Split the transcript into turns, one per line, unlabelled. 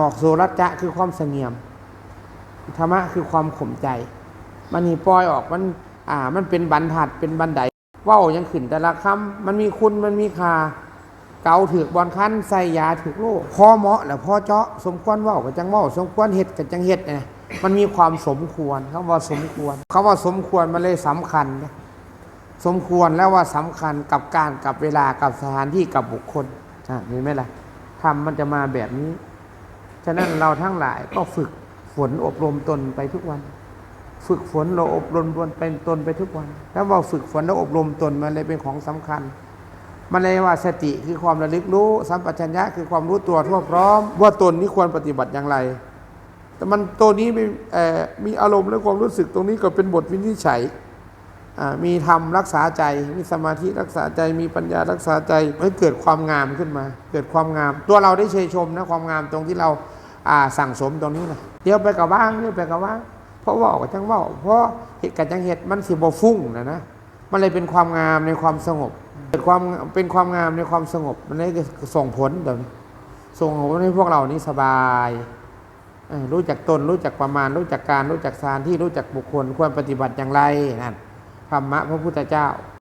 ออกโซรัจจะคือความเสงี่ยมธรรมะคือความข่มใจ มันนี่ปล่อยออกมันอ่า มันเป็นบรรทัดเป็นบันไดว้ายังขึ้นแต่ละคำมันมีคุณมันมีค่าเกาถือบอลคันใส่ยาถือโลกพอเหมาะแล้วพอเจาะสมควรว้ากับจังว้าสมควรเฮ็ดกับจังเฮ็ดเนี่ยมันมีความสมควรคำว่าสมควรคำว่าสมควรมันเลยสำคัญสมควรแล้วว่าสำคัญกับการกับเวลากับสถานที่กับบุคคลอะเห็นไหมล่ะทำมันจะมาแบบนี้ ฉะนั้นเราทั้งหลายก็ฝึกฝนอบรมตนไปทุกวัน ฝึกฝนเราอบรมตนเป็นตนไปทุกวัน แล้วว่าฝึกฝนแล้วอบรมตนมันเลยเป็นของสำคัญ มันเลยว่าสติคือความระลึกรู้สัมปชัญญะคือความรู้ตัวทั่วพร้อม ว่าตนนี้ควรปฏิบัติอย่างไร แต่มันตัวนี้มีเอ่อมีอารมณ์และความรู้สึกตรงนี้ก็เป็นบทวินิจฉัย มีธรรมรักษาใจ มีสมาธิรักษาใจ มีปัญญารักษาใจให้เกิดความงามขึ้นมา เกิดความงาม ตัวเราได้เชยชมนะความงามตรงที่เราอ่าสั่งสมตรงนี้นะเดี๋ยวไปกับว่างเดี๋ยวไปกับว่างเพราะว่ากับจังว่าเพราะเหตุกับจังเหตุมันสิบฟุ้งนะนะมันเลยเป็นความงามในความสงบเกิดความเป็นความงามในความสงบ มันเลยส่งผลเดี๋ยวนี้ส่งผลให้พวกเรานี้สบายรู้จักตนรู้จักประมาณ รู้จักการรู้จักสถานที่รู้จักบุคคลควรปฏิบัติอย่างไรนั่น ธรรมะพระพุทธเจ้า